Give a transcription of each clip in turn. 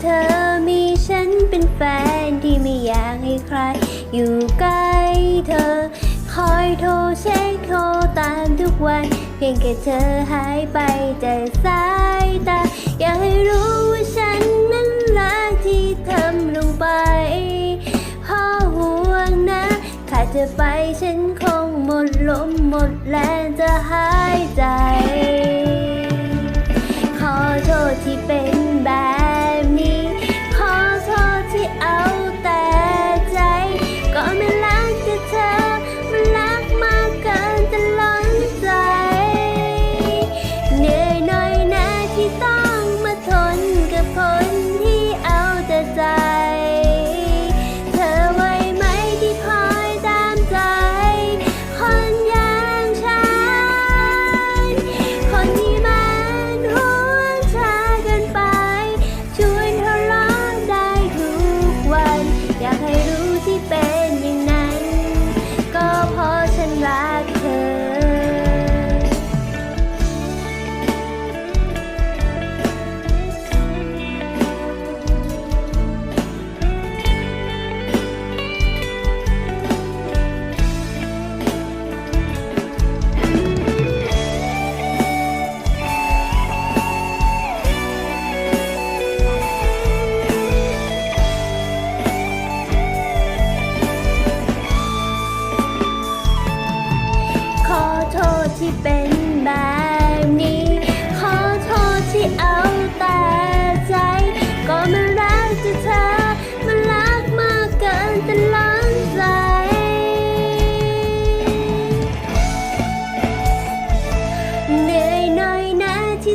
เธอมีฉันเป็นแฟนที่ไม่อยากให้ใคร อยู่ใกล้เธอ คอยโทรเช็คโทรตามทุกวัน เพียงแค่เธอหายไปจากสายตา อยากให้รู้ว่าฉันนั้นรักที่ทำลงไปพ่อห่วงนะขาดเธอไปฉันคงหมดลมหมดแรงจะหายใจ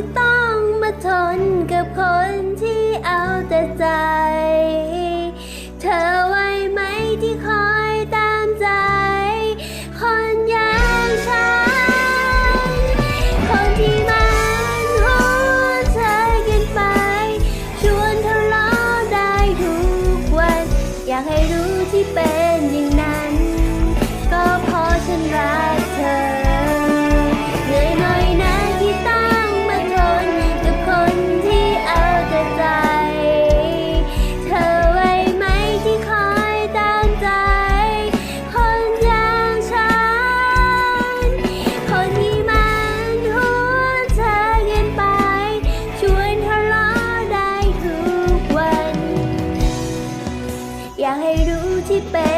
ที่ต้องมาทนกับคนที่เอาแต่ใจ เธอไว้ไหมที่คอยตามใจ คนอย่างฉัน คนที่มันหัวใจกันไป ชวนทะเลาะได้ทุกวัน อยากให้รู้ที่เป็นอย่าง Felipe.